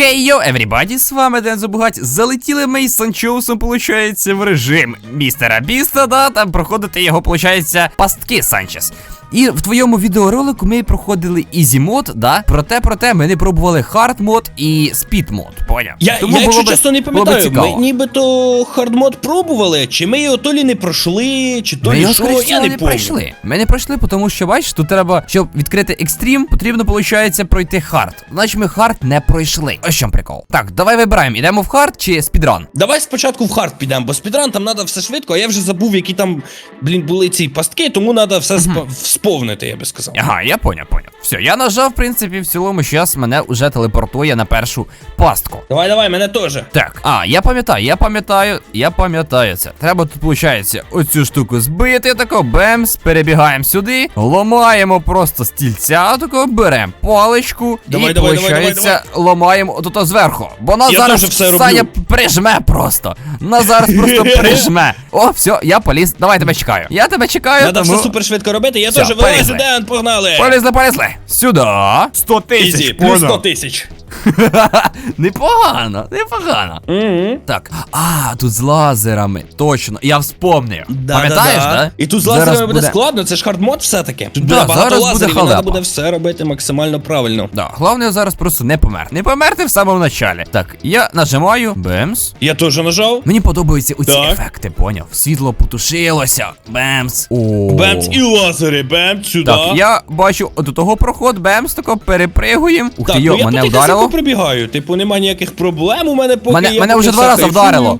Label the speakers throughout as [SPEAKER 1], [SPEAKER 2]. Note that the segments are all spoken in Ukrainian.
[SPEAKER 1] Хей йо, everybody, з вами Дензо Бугать. Залетіли ми із Санчоусом, получається, в режим містера Біста, да, там проходити його, получається, пастки Санчес. І в твоєму відеоролику ми проходили Easy мод, да? Проте, проте ми не пробували хард мод і спід мод, поняв?
[SPEAKER 2] Я,
[SPEAKER 1] Тому
[SPEAKER 2] я якщо
[SPEAKER 1] би-
[SPEAKER 2] чесно не пам'ятаю, ми нібито хардмод пробували, чи ми його то лі не пройшли, чи то лі що, я не
[SPEAKER 1] не пройшли. Ми не пройшли, тому що бачиш, тут треба, щоб відкрити екстрім, потрібно, виходить, пройти хард. Значить, ми хард не пройшли. Ось в чому прикол. Так, давай вибираємо, ідемо в хард чи спідран.
[SPEAKER 2] Давай спочатку в хард підемо, бо спідран там треба все швидко, а я вже забув, які там, блін, були ці пастки, тому треба все спо- всповнити, я би сказав.
[SPEAKER 1] Ага, я поняв, поняв. Все, я нажав, в принципі, в цілому, зараз мене вже телепортує на першу пастку.
[SPEAKER 2] Давай, давай, мене теж.
[SPEAKER 1] Так, а, я пам'ятаю, я пам'ятаю, я пам'ятаю це. Треба тут, виходить, оцю штуку збити, тако, бемс, перебігаємо сюди, ломаємо просто стільця, тако, беремо паличку
[SPEAKER 2] Давай,
[SPEAKER 1] і,
[SPEAKER 2] давай, давай,
[SPEAKER 1] виходить,
[SPEAKER 2] давай,
[SPEAKER 1] ломаємо отут зверху. Бо нас
[SPEAKER 2] Я
[SPEAKER 1] зараз
[SPEAKER 2] все
[SPEAKER 1] Саня
[SPEAKER 2] роблю.
[SPEAKER 1] прижме просто. Нас зараз просто прижме. О, все, я поліз. Давай тебе чекаю. Я тебе чекаю,
[SPEAKER 2] Треба
[SPEAKER 1] тому...
[SPEAKER 2] все супер швидко робити, я
[SPEAKER 1] Все,
[SPEAKER 2] теж вилазю,
[SPEAKER 1] полізли.
[SPEAKER 2] Ден, погнали!
[SPEAKER 1] Полізли, полізли. Сюди. 100
[SPEAKER 2] Ізі, плюс 100 тисяч.
[SPEAKER 1] непогано, непогано.
[SPEAKER 2] Угу.
[SPEAKER 1] Так, а, тут з лазерами. Точно, я вспомнив. Пам'ятаєш, да?
[SPEAKER 2] І тут з
[SPEAKER 1] Зараз
[SPEAKER 2] лазерами буде складно, це ж хардмод все-таки. Тут
[SPEAKER 1] Да,
[SPEAKER 2] буде багато
[SPEAKER 1] зараз буде
[SPEAKER 2] лазерів, і треба буде все робити максимально правильно.
[SPEAKER 1] Да, головне зараз просто не помер. Не померти в самому началі. Так, я нажимаю. Бемс.
[SPEAKER 2] Я теж нажав.
[SPEAKER 1] Мені подобаються оці
[SPEAKER 2] Так.
[SPEAKER 1] ефекти, поняв? Світло потушилося. Бемс. О.
[SPEAKER 2] Бемц і лазери, бемц сюди.
[SPEAKER 1] Так, я бачу от того проход, бемс, тако перепригуємо. Ух ти,
[SPEAKER 2] ну
[SPEAKER 1] йо, мене
[SPEAKER 2] тут
[SPEAKER 1] вдарило.
[SPEAKER 2] прибігаю. Типу, нема ніяких проблем у мене поки
[SPEAKER 1] Мене,
[SPEAKER 2] я
[SPEAKER 1] мене вже два рази вдарило.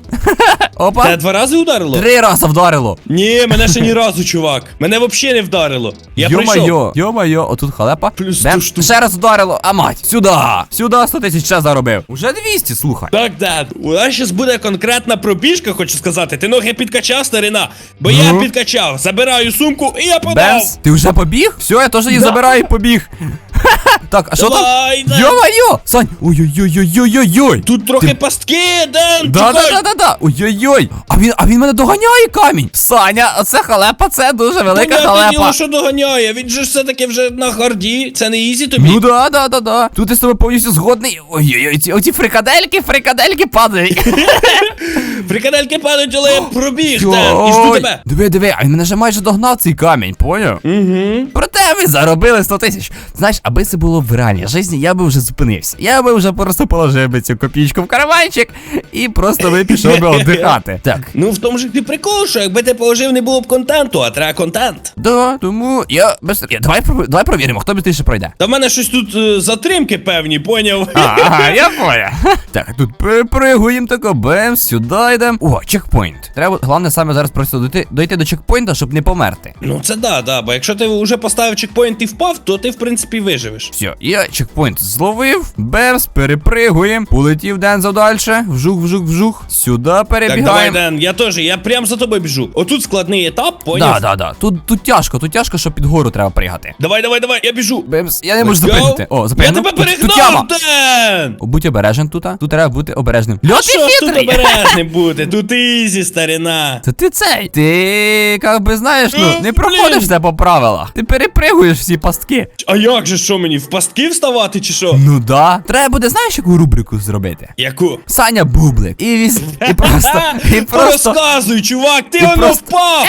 [SPEAKER 1] Опа.
[SPEAKER 2] Тебе два рази ударило?
[SPEAKER 1] Три рази вдарило.
[SPEAKER 2] Ні, мене ще ні разу, чувак. Мене взагалі не вдарило. Я.
[SPEAKER 1] Йо-майо, йо-майо, отут халепа.
[SPEAKER 2] Плюс
[SPEAKER 1] Бем,
[SPEAKER 2] штук.
[SPEAKER 1] ще раз вдарило, а мать, сюди, сюди 100 тисяч ще заробив. Уже 200, слухай.
[SPEAKER 2] Так, дед, у нас зараз буде конкретна пробіжка, хочу сказати. Ти ноги підкачав, старина. Бо я
[SPEAKER 1] Ну?
[SPEAKER 2] підкачав. Забираю сумку і я подав.
[SPEAKER 1] Бемс, ти вже побіг? Все, я теж її
[SPEAKER 2] Да.
[SPEAKER 1] забираю і побіг. Так, а що там?
[SPEAKER 2] Давай.
[SPEAKER 1] Йо-майо! Сань, ой-ой-ой-ой-ой-ой.
[SPEAKER 2] Тут трохи
[SPEAKER 1] Ти-
[SPEAKER 2] пастки, Ден,
[SPEAKER 1] Да, да, да, да, да. Ой-ой-ой. А він, а він мене доганяє камінь. Саня, оце халепа, це дуже велика
[SPEAKER 2] Понятне
[SPEAKER 1] халепа.
[SPEAKER 2] діло, що доганяє. Він же ж все-таки вже на харді. Це не ізі тобі.
[SPEAKER 1] Ну да, да, да, да. Тут я з тобою повністю згодний. Ой-ой-ой, ці, оці фрикадельки, фрикадельки падають.
[SPEAKER 2] Прикадельки падають, але я пробіг, Ден, і жду
[SPEAKER 1] Ой.
[SPEAKER 2] тебе.
[SPEAKER 1] Диви, диви, а він мене вже майже догнав цей камінь, поняв?
[SPEAKER 2] Угу.
[SPEAKER 1] Ми заробили 100 тисяч. Знаєш, аби це було в реальній житті, я би вже зупинився. Я би вже просто положив би цю копійку в карманчик і просто би пішов би віддихати. Так.
[SPEAKER 2] Ну в тому ж і прикол, що якби ти положив, не було б контенту, а треба контент.
[SPEAKER 1] Да, тому я без. Я, давай, пров- давай провіримо, хто більше пройде.
[SPEAKER 2] Та в мене щось тут е, затримки певні, поняв?
[SPEAKER 1] А, ага, я понял. Так, тут припригуємо тако, бем, сюди йдемо. О, чекпоінт. Треба, головне саме зараз просто дойти, дойти до чекпоінта, щоб не померти.
[SPEAKER 2] Ну це да, да, бо якщо ти вже поставив чекпоінт і впав, то ти в принципі виживеш.
[SPEAKER 1] Все, я чекпоінт зловив, бемс, перепригуємо, полетів Дензо далі, вжух, вжух, вжух, сюди
[SPEAKER 2] Так, давай. Ден, я теж, я прям за тобою біжу. Отут складний етап, поняв?
[SPEAKER 1] Да, да, да. Тут, тут тяжко, тут тяжко, щоб під гору треба пригати.
[SPEAKER 2] Давай, давай, давай, я біжу.
[SPEAKER 1] Бемс, я не можу
[SPEAKER 2] Let's go.
[SPEAKER 1] запригнути. О,
[SPEAKER 2] Я
[SPEAKER 1] запригнув.
[SPEAKER 2] тебе
[SPEAKER 1] Тут- тут яма.
[SPEAKER 2] перегнав, Ден!
[SPEAKER 1] Будь обережен тут, а. Тут треба бути обережним. Льот
[SPEAKER 2] Що ж тут
[SPEAKER 1] хитрий!
[SPEAKER 2] обережним бути? Тут ізі, старина.
[SPEAKER 1] Це ти цей. Ти, як би знаєш, ну,
[SPEAKER 2] Е,
[SPEAKER 1] не
[SPEAKER 2] блін.
[SPEAKER 1] проходиш все по правилах. Ти перепригуєш всі пастки.
[SPEAKER 2] А як же що мені, в пастки вставати чи що?
[SPEAKER 1] Ну да. Треба буде, знаєш, яку рубрику зробити?
[SPEAKER 2] Яку?
[SPEAKER 1] Саня Бублик. І віз. І просто. І просто.
[SPEAKER 2] Розказуй, чувак, ти
[SPEAKER 1] і
[SPEAKER 2] воно
[SPEAKER 1] просто-
[SPEAKER 2] впав!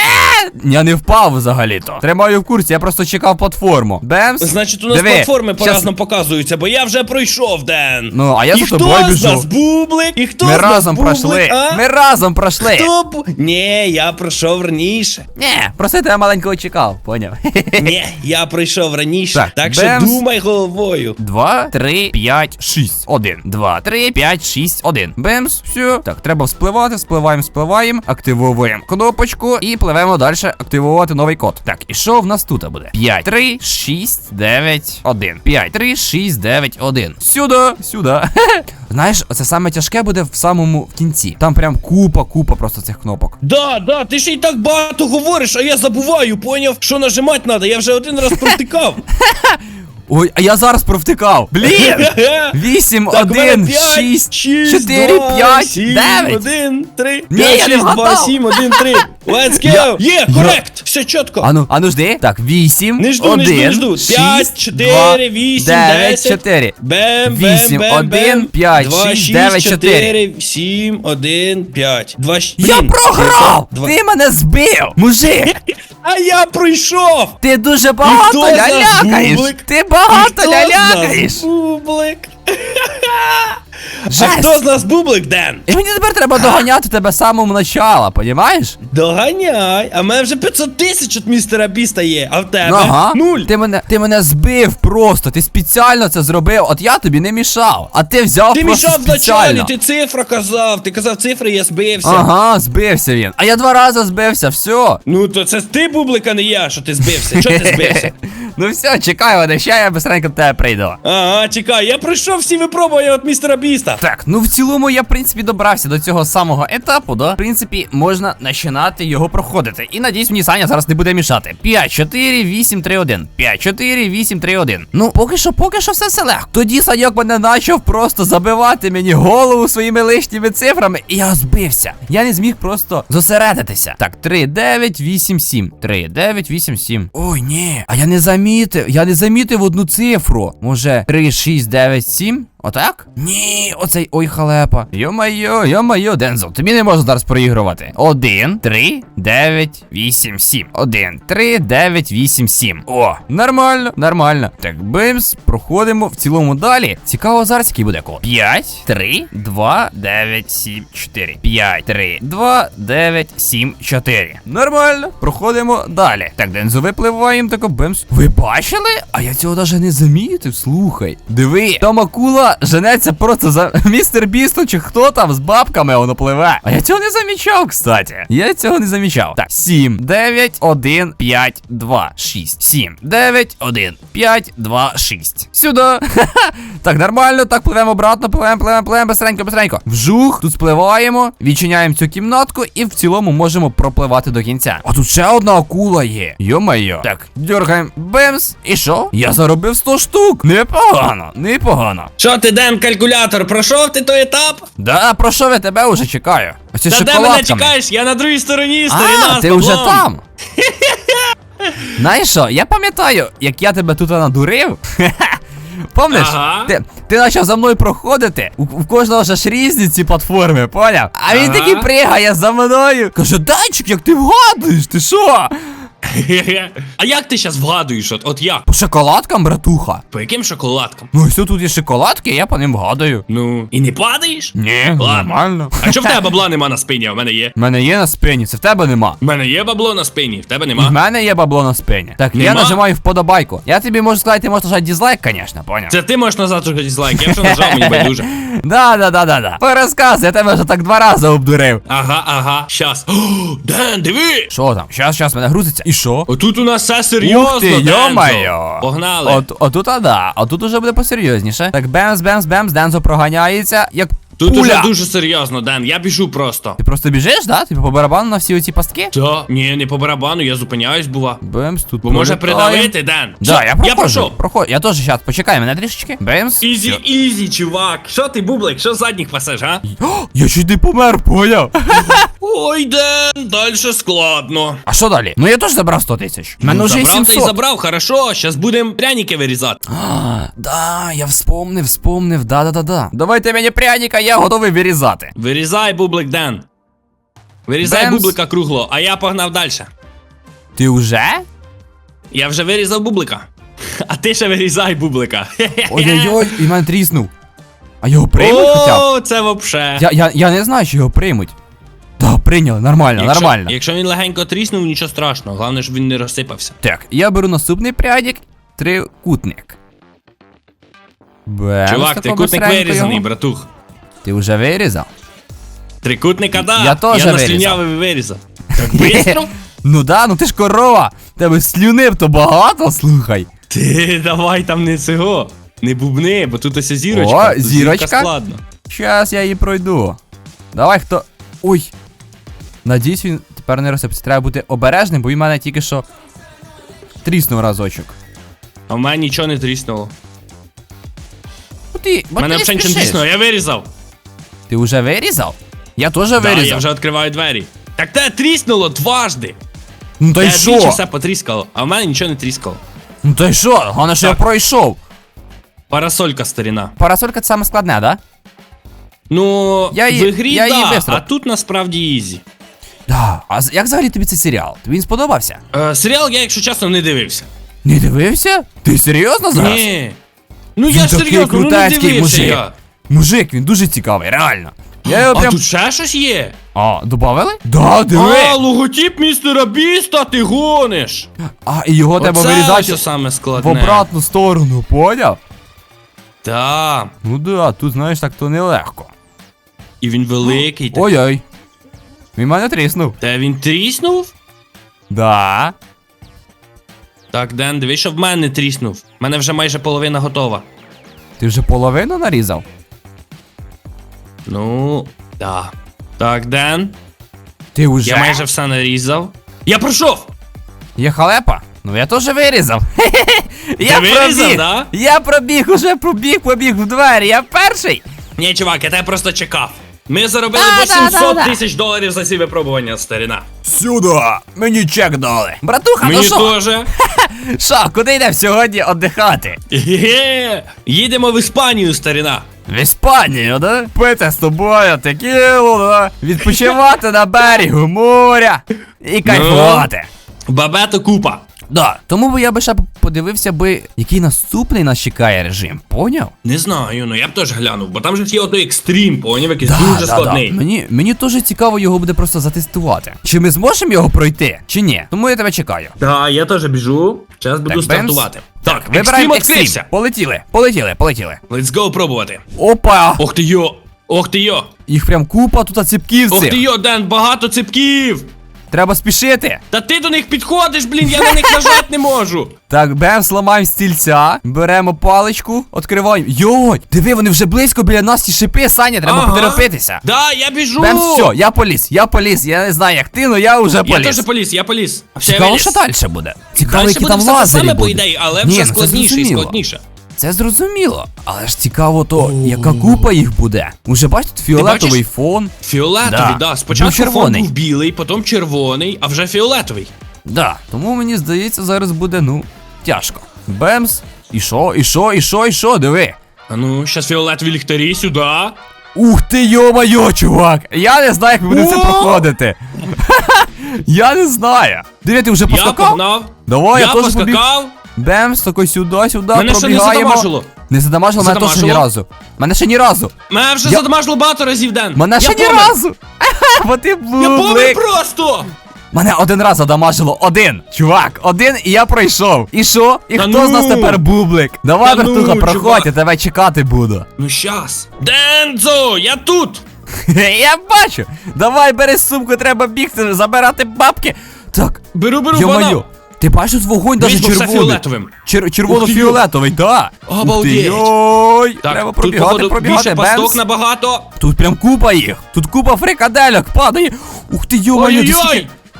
[SPEAKER 1] Я не впав взагалі-то. Тримаю в курсі, я просто чекав платформу. Бемс.
[SPEAKER 2] Значить, у нас
[SPEAKER 1] Диви,
[SPEAKER 2] платформи
[SPEAKER 1] щас-
[SPEAKER 2] по-разному показуються, бо я вже пройшов, Ден.
[SPEAKER 1] Ну, а я
[SPEAKER 2] і
[SPEAKER 1] за
[SPEAKER 2] хто
[SPEAKER 1] тобою
[SPEAKER 2] з
[SPEAKER 1] біжу.
[SPEAKER 2] нас бублик? І хто
[SPEAKER 1] Ми
[SPEAKER 2] з нас
[SPEAKER 1] разом
[SPEAKER 2] бублик,
[SPEAKER 1] пройшли.
[SPEAKER 2] а?
[SPEAKER 1] Ми разом пройшли.
[SPEAKER 2] Хто бу... Ні, я пройшов раніше.
[SPEAKER 1] Ні, просто я тебе маленького чекав, поняв?
[SPEAKER 2] Ні, я пройшов раніше.
[SPEAKER 1] Так,
[SPEAKER 2] Так, що
[SPEAKER 1] бемс.
[SPEAKER 2] думай головою.
[SPEAKER 1] Два, три, п'ять, шість, один. Два, три, п'ять, шість, один. Бемс, все. Так, треба вспливати, спливаємо, спливаємо, активовуємо кнопочку і пливемо далі активувати новий код. Так, і що в нас тут буде? 5, 3, 6, 9, 1. 5, 3, 6, 9, 1. Сюди, сюди. Знаєш, оце саме тяжке буде в самому в кінці. Там прям купа, купа просто цих кнопок.
[SPEAKER 2] Да, да, ти ще й так багато говориш, а я забуваю, поняв, що нажимати треба. Я вже один раз протикав.
[SPEAKER 1] Ой, а я зараз провтикав. Блін! 8,
[SPEAKER 2] Так, у мене
[SPEAKER 1] 1,
[SPEAKER 2] п'ять,
[SPEAKER 1] 6, 4, 5, 9.
[SPEAKER 2] один, три.
[SPEAKER 1] Ні,
[SPEAKER 2] П'ять,
[SPEAKER 1] я не
[SPEAKER 2] шість, два,
[SPEAKER 1] вгадав.
[SPEAKER 2] сім, один, три. Let's go! Є, корект! Все чітко!
[SPEAKER 1] Ану, ану жди. Так, 8,
[SPEAKER 2] Не жду, не жду, не жду.
[SPEAKER 1] 6,
[SPEAKER 2] П'ять, чотири, вісім,
[SPEAKER 1] 9,
[SPEAKER 2] десять.
[SPEAKER 1] 4.
[SPEAKER 2] Бем, бем,
[SPEAKER 1] Вісім,
[SPEAKER 2] бем,
[SPEAKER 1] один,
[SPEAKER 2] бем.
[SPEAKER 1] п'ять,
[SPEAKER 2] Два,
[SPEAKER 1] шість,
[SPEAKER 2] шість,
[SPEAKER 1] дев'ять, чотири.
[SPEAKER 2] чотири, сім, один, п'ять. Два, щ-
[SPEAKER 1] Я програв! Ти мене збив! Мужик!
[SPEAKER 2] А я прийшов!
[SPEAKER 1] Ти дуже багато
[SPEAKER 2] хто
[SPEAKER 1] лялякаєш! Ти багато
[SPEAKER 2] Хто
[SPEAKER 1] лялякаєш!
[SPEAKER 2] Бублик. А
[SPEAKER 1] Жесть!
[SPEAKER 2] хто з нас бублик, Ден?
[SPEAKER 1] І мені тепер треба доганяти тебе з самого начала, понімаєш?
[SPEAKER 2] Доганяй, а в мене вже 500 тисяч від містера Біста є, а в тебе
[SPEAKER 1] Ну, ага.
[SPEAKER 2] нуль.
[SPEAKER 1] Ти мене, ти мене збив просто, ти спеціально це зробив, от я тобі не мішав. А ти взяв
[SPEAKER 2] Ти
[SPEAKER 1] просто
[SPEAKER 2] мішав вначалі,
[SPEAKER 1] спеціально.
[SPEAKER 2] ти цифра казав, ти казав цифри, я збився.
[SPEAKER 1] Ага, збився він. А я два рази збився, все.
[SPEAKER 2] Ну то це ти бублик, а не я, що ти збився. Чого ти збився?
[SPEAKER 1] ну все, чекай мене, ще я быстренько до тебе прийду.
[SPEAKER 2] Ага, чекай, я пройшов всі випробування від містера Біста.
[SPEAKER 1] Так, ну в цілому я, в принципі, добрався до цього самого етапу, да? В принципі, можна починати його проходити. І надіюсь, мені Саня зараз не буде мішати. 5, 4, 8, 3, 1. 5, 4, 8, 3, 1. Ну, поки що, поки що все все легко. Тоді Саньок мене почав просто забивати мені голову своїми лишніми цифрами, і я збився. Я не зміг просто зосередитися. Так, 3, 9, 8, 7. 3, 9, 8, 7. Ой, ні. А я не замітив. Я не замітив одну цифру. Може, 3, 6, 9, 7? Отак? Ні, оцей ой халепа. Йо-майо, йо-майо, Дензел, тобі не можна зараз проігрувати. 1, 3, 9, 8, 7. 1, 3, 9, 8, 7. О, нормально, нормально. Так, бимс, проходимо в цілому далі. Цікаво зараз, який буде код. 5, 3, 2, 9, 7, 4. 5, 3, 2, 9, 7, 4. Нормально, проходимо далі. Так, Дензо, випливаємо тако бимс. Ви бачили? А я цього навіть не замітив, слухай. Диви, там акула женеться просто за містер Бістом чи хто там з бабками воно пливе. А я цього не замічав, кстати. Я цього не замічав. Так, 7, 9, 1, 5, 2, 6. 7, 9, 1, 5, 2, 6. Сюди. Так, нормально, так, пливемо обратно, пливемо, пливемо, пливемо, быстренько, быстренько. Вжух, тут спливаємо, відчиняємо цю кімнатку і в цілому можемо пропливати до кінця. А тут ще одна акула є. Йо-майо. Так, дергаємо бемс. І що? Я заробив 100 штук. Непогано, непогано.
[SPEAKER 2] Що ти, Ден, калькулятор, пройшов ти той етап?
[SPEAKER 1] Да, про що я тебе уже чекаю? Ось
[SPEAKER 2] Та де мене
[SPEAKER 1] шоколадками.
[SPEAKER 2] чекаєш? Я на другій стороні, старина,
[SPEAKER 1] А,
[SPEAKER 2] з
[SPEAKER 1] ти вже
[SPEAKER 2] баблом.
[SPEAKER 1] там. Знаєш що, я пам'ятаю, як я тебе тут надурив. Помниш?
[SPEAKER 2] Ага.
[SPEAKER 1] Ти, ти почав за мною проходити. У, у кожного ж аж різні ці платформи, поняв? А він
[SPEAKER 2] Ага.
[SPEAKER 1] такий пригає за мною. Каже, дайчик, як ти вгадуєш, ти що?
[SPEAKER 2] А як ти зараз вгадуєш? От, от як?
[SPEAKER 1] По шоколадкам, братуха.
[SPEAKER 2] По яким шоколадкам?
[SPEAKER 1] Ну ось тут є шоколадки, я по ним вгадую.
[SPEAKER 2] Ну, і не падаєш?
[SPEAKER 1] Ні,
[SPEAKER 2] Ладно.
[SPEAKER 1] нормально.
[SPEAKER 2] А що в тебе бабла нема на спині, а в мене є?
[SPEAKER 1] В мене є на спині, це в тебе нема.
[SPEAKER 2] В мене є бабло на спині, в тебе
[SPEAKER 1] І в мене є бабло на спині. Так, я
[SPEAKER 2] Нема?
[SPEAKER 1] нажимаю вподобайку. Я тобі можу сказати, ти можеш нажати дизлайк, звісно, поняв?
[SPEAKER 2] Це ти можеш назад уже дизлайк, я вже нажав, мені байдуже.
[SPEAKER 1] Да, да, да, да, да. Пересказ, я тебе вже так два рази обдурив.
[SPEAKER 2] Ага, ага, щас. О, Ден, диви!
[SPEAKER 1] Що там? Щас, щас, мене грузиться. І що?
[SPEAKER 2] Отут у нас все серйозно,
[SPEAKER 1] Ух ти, йо-майо.
[SPEAKER 2] Погнали.
[SPEAKER 1] От, отут, а да. Отут уже буде посерйозніше. Так, бемс, бемс, бемс, Дензо проганяється, як
[SPEAKER 2] Тут
[SPEAKER 1] пуля.
[SPEAKER 2] уже дуже серйозно, Ден, я біжу просто.
[SPEAKER 1] Ти просто біжиш, да? Ти по барабану на всі оці пастки?
[SPEAKER 2] Та, ні, не по барабану, я зупиняюсь, бува.
[SPEAKER 1] Бемс, тут
[SPEAKER 2] Бо може придавити, Ден.
[SPEAKER 1] Да, я проходжу.
[SPEAKER 2] Я пройшов.
[SPEAKER 1] Проход... Я теж щас, почекай мене трішечки. Бемс.
[SPEAKER 2] Ізі, ізі, чувак. Що ти, бублик, що задніх пасеш, а?
[SPEAKER 1] Я чуть не помер, поняв.
[SPEAKER 2] Ой, Ден, далі складно.
[SPEAKER 1] А що далі? Ну я теж забрав 100 тисяч. Мене
[SPEAKER 2] Ну,
[SPEAKER 1] вже
[SPEAKER 2] забрав та й
[SPEAKER 1] 700.
[SPEAKER 2] забрав, хорошо, щас будемо пряники вирізати.
[SPEAKER 1] А, да, я вспомнив, вспомнив, да-да-да-да. Давайте мені пряника, я готовий вирізати.
[SPEAKER 2] Вирізай, бублик, Ден. Вирізай
[SPEAKER 1] Бемс.
[SPEAKER 2] бублика кругло, а я погнав далі.
[SPEAKER 1] Ти вже?
[SPEAKER 2] Я вже вирізав бублика. А ти ще вирізай бублика.
[SPEAKER 1] Ой-ой-ой, і мене тріснув. А його приймуть хоча б?
[SPEAKER 2] О, це вообще.
[SPEAKER 1] Я, я, я не знаю, чи його приймуть. Прийняли, нормально,
[SPEAKER 2] Якщо-
[SPEAKER 1] нормально.
[SPEAKER 2] Якщо він легенько тріснув, нічого страшного, головне, щоб він не розсипався.
[SPEAKER 1] Так, я беру наступний прядик, трикутник. Бемс,
[SPEAKER 2] Чувак, трикутник вирізаний,
[SPEAKER 1] його.
[SPEAKER 2] братух.
[SPEAKER 1] Ти вже вирізав?
[SPEAKER 2] Трикутника, да.
[SPEAKER 1] Я теж
[SPEAKER 2] Я наслюнявив і вирізав. Так бистро?
[SPEAKER 1] Ну да, ну ти ж корова. Тебе слюни б то багато, слухай.
[SPEAKER 2] Ти давай там не цього. Не бубни, бо тут ось зірочка.
[SPEAKER 1] О, зірочка?
[SPEAKER 2] зірка складно.
[SPEAKER 1] Щас я її пройду. Давай хто. Ой. Надіюсь, він тепер не розсипеться. Треба бути обережним, бо він мене тільки що тріснув разочок.
[SPEAKER 2] А в мене нічого не тріснуло.
[SPEAKER 1] Бо ти, бо
[SPEAKER 2] У мене
[SPEAKER 1] ти
[SPEAKER 2] взагалі нічого не тріснуло, я вирізав.
[SPEAKER 1] Ти вже вирізав? Я теж
[SPEAKER 2] Да,
[SPEAKER 1] вирізав.
[SPEAKER 2] я вже відкриваю двері. Так те тріснуло дважди.
[SPEAKER 1] Ну та й
[SPEAKER 2] Те двічі
[SPEAKER 1] що?
[SPEAKER 2] все потріскало, а в мене нічого не тріскало.
[SPEAKER 1] Ну та й що? Головне, що я
[SPEAKER 2] Так.
[SPEAKER 1] пройшов.
[SPEAKER 2] Парасолька старіна.
[SPEAKER 1] Парасолька це саме складне, да?
[SPEAKER 2] Ну,
[SPEAKER 1] Я її-
[SPEAKER 2] в грі
[SPEAKER 1] я її
[SPEAKER 2] да,
[SPEAKER 1] бистро.
[SPEAKER 2] а тут насправді ізі.
[SPEAKER 1] Да. А як взагалі тобі цей серіал? Тобі він сподобався?
[SPEAKER 2] Е, серіал я, якщо чесно, не дивився.
[SPEAKER 1] Не дивився? Ти серйозно зараз?
[SPEAKER 2] Ні. Ну
[SPEAKER 1] Він
[SPEAKER 2] я ж серйозно, ну не дивився
[SPEAKER 1] мужик.
[SPEAKER 2] я.
[SPEAKER 1] Мужик, він дуже цікавий, реально. Я його
[SPEAKER 2] А
[SPEAKER 1] прям.
[SPEAKER 2] тут ще щось є?
[SPEAKER 1] А, добавили? Да, диви.
[SPEAKER 2] А, логотип містера Біста, ти гониш.
[SPEAKER 1] А, і його треба
[SPEAKER 2] Оце
[SPEAKER 1] вирізати
[SPEAKER 2] ось саме
[SPEAKER 1] в
[SPEAKER 2] складне.
[SPEAKER 1] обратну сторону, поняв?
[SPEAKER 2] Так.
[SPEAKER 1] Ну да, тут, знаєш, так то нелегко.
[SPEAKER 2] І він великий. так.
[SPEAKER 1] Ой-ой. Він мене тріснув.
[SPEAKER 2] Та він тріснув?
[SPEAKER 1] Да.
[SPEAKER 2] Так, Ден, дивись, що в мене тріснув. У мене вже майже половина готова.
[SPEAKER 1] Ти вже половину нарізав?
[SPEAKER 2] Ну, да. Так, Ден,
[SPEAKER 1] Ти вже?
[SPEAKER 2] я майже все нарізав. Я пройшов!
[SPEAKER 1] Є халепа? Ну я теж вирізав. я
[SPEAKER 2] вирізав,
[SPEAKER 1] пробіг.
[SPEAKER 2] да?
[SPEAKER 1] Я пробіг, уже пробіг, побіг в двері, я перший.
[SPEAKER 2] Ні, чувак, я тебе просто чекав. Ми заробили
[SPEAKER 1] Да, да,
[SPEAKER 2] 800
[SPEAKER 1] да, да.
[SPEAKER 2] тисяч доларів за ці випробування, старина.
[SPEAKER 1] Сюди, мені чек дали. Братуха, ну
[SPEAKER 2] Мені
[SPEAKER 1] що?
[SPEAKER 2] теж.
[SPEAKER 1] Що, куди йдемо сьогодні віддихати?
[SPEAKER 2] Ге, Їдемо в Іспанію, старина.
[SPEAKER 1] В Іспанію, да? Пити з тобою текілу, да? Відпочивати на берегу моря і кайфувати.
[SPEAKER 2] Бабето купа.
[SPEAKER 1] Да, тому би я би ще подивився би, який наступний нас чекає режим, поняв?
[SPEAKER 2] Не знаю, ну я б теж глянув, бо там же є ото екстрім, поняв, якийсь дуже складний.
[SPEAKER 1] Мені, мені дуже цікаво його буде просто затестувати. Чи ми зможемо його пройти, чи ні? Тому я тебе чекаю.
[SPEAKER 2] Так, я теж біжу. Зараз буду
[SPEAKER 1] Так, Бенз.
[SPEAKER 2] стартувати. Так,
[SPEAKER 1] Вибираємо
[SPEAKER 2] відкрився.
[SPEAKER 1] Полетіли, полетіли, полетіли.
[SPEAKER 2] Let's go пробувати.
[SPEAKER 1] Опа!
[SPEAKER 2] Ох ти йо! Ох ти йо!
[SPEAKER 1] Їх прям купа тут ціпків
[SPEAKER 2] Ох ти йо, Ден, багато ципків!
[SPEAKER 1] Треба спішити.
[SPEAKER 2] Та ти до них підходиш, блін, я на них нажати не можу.
[SPEAKER 1] Так, беремо, сламаємо стільця, беремо паличку, відкриваємо. Йой, диви, вони вже близько біля нас ті шипи, Саня, треба
[SPEAKER 2] Ага.
[SPEAKER 1] поторопитися.
[SPEAKER 2] Да, я біжу!
[SPEAKER 1] Бем, все, я поліз, я поліз, я не знаю як ти, але я вже поліз.
[SPEAKER 2] Я теж поліз, я поліз.
[SPEAKER 1] Цікаво, що далі буде. Цікаво, які там
[SPEAKER 2] все те саме, по ідеї, але
[SPEAKER 1] Ні,
[SPEAKER 2] вже
[SPEAKER 1] ну
[SPEAKER 2] складніше і складніше.
[SPEAKER 1] Це зрозуміло, але ж цікаво то, яка купа їх буде. Уже бачите, фіолетовий фон.
[SPEAKER 2] Фіолетовий,
[SPEAKER 1] Да.
[SPEAKER 2] Спочатку фон був білий, потім червоний, а вже фіолетовий.
[SPEAKER 1] Да, тому мені здається, зараз буде, ну, тяжко. Бемс, і що, і що, і що, і що, диви.
[SPEAKER 2] А ну, щас фіолетові ліхтарі сюди.
[SPEAKER 1] Ух ти, йо-моє, чувак! Я не знаю, як ми будемо це проходити. я не знаю. Диви, ти вже
[SPEAKER 2] Я погнав.
[SPEAKER 1] Давай, я,
[SPEAKER 2] я
[SPEAKER 1] теж побіг.
[SPEAKER 2] поскакав.
[SPEAKER 1] Бемс, такой сюди, сюди,
[SPEAKER 2] Мене ще не
[SPEAKER 1] пробігаємо.
[SPEAKER 2] задамажило.
[SPEAKER 1] Не задамажило, мене теж ні разу. Мене ще ні разу.
[SPEAKER 2] Мене вже
[SPEAKER 1] Я-
[SPEAKER 2] задамажило багато разів, Ден.
[SPEAKER 1] Мене
[SPEAKER 2] Я
[SPEAKER 1] ще ні
[SPEAKER 2] помер.
[SPEAKER 1] разу. Бо ти
[SPEAKER 2] Я помер просто!
[SPEAKER 1] Мене один раз задамажило. Один. Чувак, один і я пройшов. І що? І
[SPEAKER 2] Та
[SPEAKER 1] хто з нас
[SPEAKER 2] ну!
[SPEAKER 1] тепер бублик? Давай,
[SPEAKER 2] Та ну,
[SPEAKER 1] проходь, я тебе чекати буду.
[SPEAKER 2] Ну щас. Дензо, я тут!
[SPEAKER 1] Я бачу. Давай, бери сумку, треба бігти, забирати бабки. Так,
[SPEAKER 2] Беру, беру,
[SPEAKER 1] Йо-моє. Ти бачиш вогонь даже
[SPEAKER 2] Візьму
[SPEAKER 1] червоний. Чер- червоно-фіолетовий, да. Ух
[SPEAKER 2] Обалдеть. Так,
[SPEAKER 1] треба пробігати,
[SPEAKER 2] тут,
[SPEAKER 1] пробігати,
[SPEAKER 2] більше пасток набагато.
[SPEAKER 1] Тут прям купа їх. Тут купа фрикаделек падає. Ух ти, йо-моє,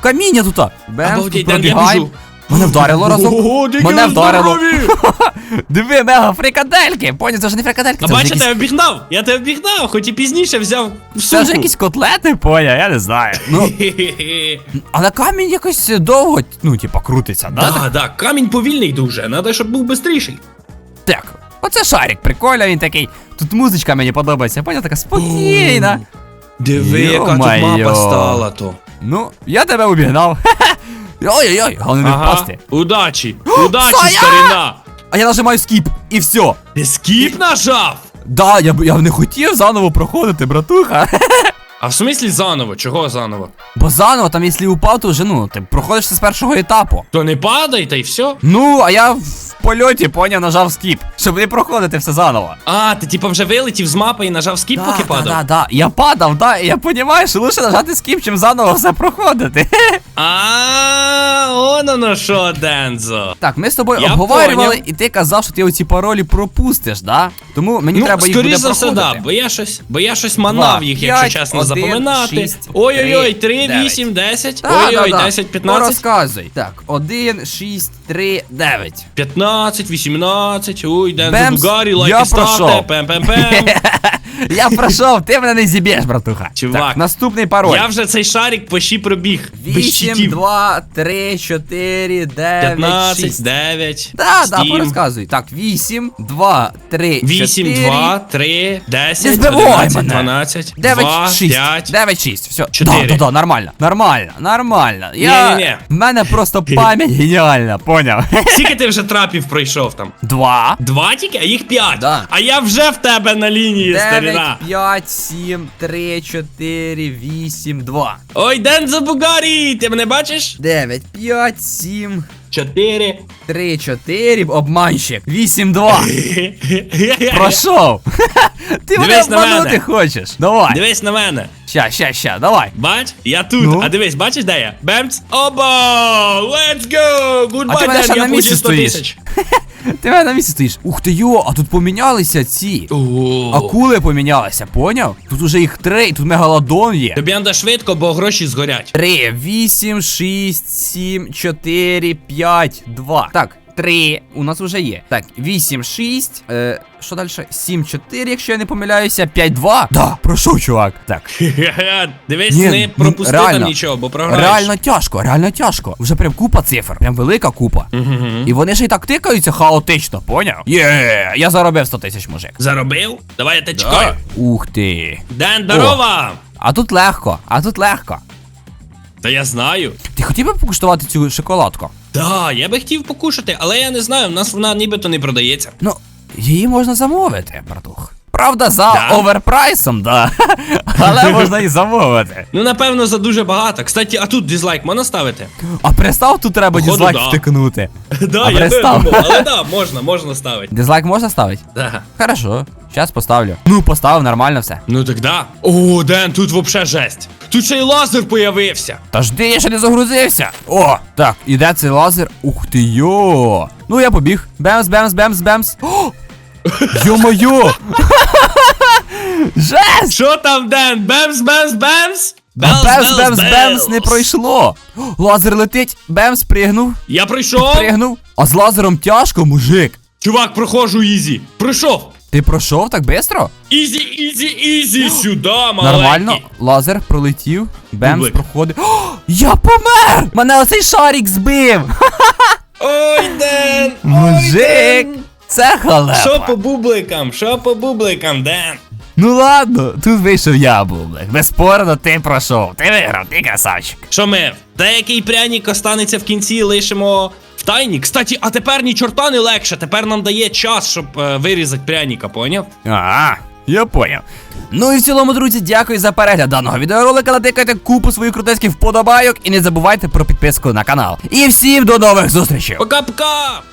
[SPEAKER 1] каміння тут. Бенс, тут
[SPEAKER 2] Обалдеть,
[SPEAKER 1] Мене вдарило разом.
[SPEAKER 2] Ого,
[SPEAKER 1] Мене вдарило. Диви, мега фрикадельки. Поняв, це ж не фрикадельки,
[SPEAKER 2] А
[SPEAKER 1] це вже
[SPEAKER 2] бачите,
[SPEAKER 1] якісь...
[SPEAKER 2] я обігнав! Я тебе обігнав, хоч і пізніше взяв в
[SPEAKER 1] Це вже якісь котлети, поняв, я не знаю. Ну, але камінь якось довго, ну, типа, крутиться, да?
[SPEAKER 2] Да, да, камінь повільний дуже, треба, щоб був бистріший.
[SPEAKER 1] Так, оце шарик, прикольно, він такий. Тут музичка мені подобається, поняв, така спокійна.
[SPEAKER 2] Диви, яка тут мапа стала то.
[SPEAKER 1] Ну, я тебе обігнав. Ой-ой-ой, головне не впасти.
[SPEAKER 2] удачі, удачі,
[SPEAKER 1] Саня!
[SPEAKER 2] старина.
[SPEAKER 1] А я нажимаю скіп, і все.
[SPEAKER 2] Ти скіп нажав?
[SPEAKER 1] Да, я, б- я не хотів заново проходити, братуха.
[SPEAKER 2] А в смислі заново? Чого заново?
[SPEAKER 1] Бо заново, там, якщо упав, то вже, ну, ти проходиш це з першого етапу.
[SPEAKER 2] То не падай, та й все.
[SPEAKER 1] Ну, а я в польоті, поняв, нажав скіп, щоб не проходити все заново.
[SPEAKER 2] А, ти типа вже вилетів з мапи і нажав скіп,
[SPEAKER 1] Да,
[SPEAKER 2] поки
[SPEAKER 1] да,
[SPEAKER 2] падав?
[SPEAKER 1] да, да. Я падав, да, і я розумію, що лучше нажати скіп, чим заново все проходити.
[SPEAKER 2] А, он оно що, Дензо.
[SPEAKER 1] Так, ми з тобою
[SPEAKER 2] Я
[SPEAKER 1] обговорювали,
[SPEAKER 2] поняв.
[SPEAKER 1] і ти казав, що ти оці паролі пропустиш, да? Тому мені
[SPEAKER 2] Ну,
[SPEAKER 1] треба їх
[SPEAKER 2] скоріш за все, да, бо я щось, бо я щось манав
[SPEAKER 1] Два,
[SPEAKER 2] їх, якщо чесно, запоминати. Ой-ой-ой, 3,
[SPEAKER 1] дев'ять.
[SPEAKER 2] 8, 10, ой-ой,
[SPEAKER 1] да, да.
[SPEAKER 2] 10,
[SPEAKER 1] Ну,
[SPEAKER 2] 15,
[SPEAKER 1] розказуй. Так, 1, 6, 3, 9.
[SPEAKER 2] 15, 18, ой, Дензо Дугарі,
[SPEAKER 1] лайк
[SPEAKER 2] лайки ставте, пем-пем-пем.
[SPEAKER 1] Я пройшов, ти мене не зіб'єш, братуха.
[SPEAKER 2] Чувак,
[SPEAKER 1] Так, наступний пароль.
[SPEAKER 2] Я вже цей шарик пощі пробіг. Без
[SPEAKER 1] 8,
[SPEAKER 2] щитів.
[SPEAKER 1] 2, 3, 4, 9,
[SPEAKER 2] 15,
[SPEAKER 1] 6.
[SPEAKER 2] 9.
[SPEAKER 1] Да, да,
[SPEAKER 2] Steam.
[SPEAKER 1] порозказуй. Так, 8, 2, 3,
[SPEAKER 2] 8,
[SPEAKER 1] 4,
[SPEAKER 2] 2, 3, 10,
[SPEAKER 1] Не збивай
[SPEAKER 2] 11,
[SPEAKER 1] мене.
[SPEAKER 2] 12,
[SPEAKER 1] 9,
[SPEAKER 2] 2,
[SPEAKER 1] 6,
[SPEAKER 2] 5.
[SPEAKER 1] 9, 6, все.
[SPEAKER 2] Чотири.
[SPEAKER 1] Да, да, да, нормально, нормально, нормально. Я...
[SPEAKER 2] Ні-ні-ні.
[SPEAKER 1] В мене просто пам'ять геніальна, поняв?
[SPEAKER 2] Скільки ти вже трапів пройшов там?
[SPEAKER 1] Два.
[SPEAKER 2] Два тільки, а їх п'ять.
[SPEAKER 1] Да.
[SPEAKER 2] А я вже в тебе на лінії,
[SPEAKER 1] 9,
[SPEAKER 2] старина.
[SPEAKER 1] 5, 7, 3, 4, 8, 2.
[SPEAKER 2] Ой, Дензо Бугарі, ти мене бачиш?
[SPEAKER 1] 9, 5, 7,
[SPEAKER 2] Чотири.
[SPEAKER 1] 3, 4, обманщик. 8, 2. Пройшов. Ти мене
[SPEAKER 2] Дивись на
[SPEAKER 1] обманути хочеш. Давай.
[SPEAKER 2] Дивись на мене.
[SPEAKER 1] Ща, ща, ща, давай.
[SPEAKER 2] Бач, я тут.
[SPEAKER 1] Ну?
[SPEAKER 2] А дивись, бачиш, де я? Бемц. Оба! Let's go!
[SPEAKER 1] А ти
[SPEAKER 2] Goodbye,
[SPEAKER 1] мене ще на місці стоїш. Ти мене на місці стоїш. Ух ти йо, а тут помінялися ці.
[SPEAKER 2] О.
[SPEAKER 1] Акули помінялися, поняв? Тут уже їх три, і тут мегалодон є.
[SPEAKER 2] Тобі треба швидко, бо гроші згорять.
[SPEAKER 1] 3, 8, 6, 7, 4, 5, 2. Так, 3 у нас вже є. Так, 8, 6. Е, що далі? 7, 4, якщо я не помиляюся. 5, 2. Да, пройшов, чувак. Так.
[SPEAKER 2] Дивись,
[SPEAKER 1] Ні,
[SPEAKER 2] не пропусти
[SPEAKER 1] реально.
[SPEAKER 2] там нічого, бо програєш.
[SPEAKER 1] Реально тяжко, реально тяжко. Вже прям купа цифр, прям велика купа.
[SPEAKER 2] Мгм.
[SPEAKER 1] І вони ж і так тикаються хаотично, поняв? Є, я заробив 100 тисяч, мужик.
[SPEAKER 2] Заробив? Давай я тебе чекаю.
[SPEAKER 1] Ух ти.
[SPEAKER 2] Ден, здорова!
[SPEAKER 1] А тут легко, а тут легко.
[SPEAKER 2] Та я знаю.
[SPEAKER 1] Ти хотів би покуштувати цю шоколадку?
[SPEAKER 2] Да, я би хотів покушати, але я не знаю, в нас вона нібито не продається.
[SPEAKER 1] Ну, її можна замовити, братух. Правда, за
[SPEAKER 2] Да?
[SPEAKER 1] оверпрайсом, да. Але можна і замовити.
[SPEAKER 2] Ну, напевно, за дуже багато. Кстати, а тут дизлайк можна ставити?
[SPEAKER 1] А пристав тут треба
[SPEAKER 2] Походу,
[SPEAKER 1] дизлайк
[SPEAKER 2] да.
[SPEAKER 1] втикнути.
[SPEAKER 2] Да,
[SPEAKER 1] А
[SPEAKER 2] я
[SPEAKER 1] перестав.
[SPEAKER 2] думав, але да, можна, можна ставити.
[SPEAKER 1] Дизлайк можна ставити?
[SPEAKER 2] Да.
[SPEAKER 1] Хорошо, зараз поставлю. Ну, поставив, нормально все.
[SPEAKER 2] Ну так да. О, Ден, тут вообще жесть. Тут ще й лазер появився.
[SPEAKER 1] Та жди, я ще не загрузився. О, так, іде цей лазер. Ух ти йо. Ну я побіг. Бемс, бемс, бемс, бемс. Йо-моє! Жесть!
[SPEAKER 2] Що там, Ден? Бемс, бемс, бемс?
[SPEAKER 1] А Бемс, бемс, бемс не пройшло. Лазер летить, бемс пригнув,
[SPEAKER 2] Я пройшов.
[SPEAKER 1] пригнув. А з лазером тяжко, мужик.
[SPEAKER 2] Чувак, проходжу ізі. Пройшов.
[SPEAKER 1] Ти пройшов так швидко?
[SPEAKER 2] Ізі, ізі, ізі, сюди, маленький.
[SPEAKER 1] Нормально, лазер пролетів, бемс проходить. О, я помер! Мене оцей шарик збив!
[SPEAKER 2] Ой, Ден.
[SPEAKER 1] Мужик! Це халепа.
[SPEAKER 2] Що по бубликам? Що по бубликам, Ден?
[SPEAKER 1] Ну ладно, тут вийшов я, бублик. Безспорно, ти пройшов. Ти виграв, ти красавчик.
[SPEAKER 2] Що ми? Деякий пряник останеться в кінці, лишимо в тайні. Кстати, а тепер ні чорта не легше. Тепер нам дає час, щоб е, вирізати пряника, поняв?
[SPEAKER 1] А, я поняв. Ну і в цілому, друзі, дякую за перегляд даного відеоролика. Натикайте купу своїх крутецьких вподобайок і не забувайте про підписку на канал. І всім до нових зустрічей!
[SPEAKER 2] Пока-пока!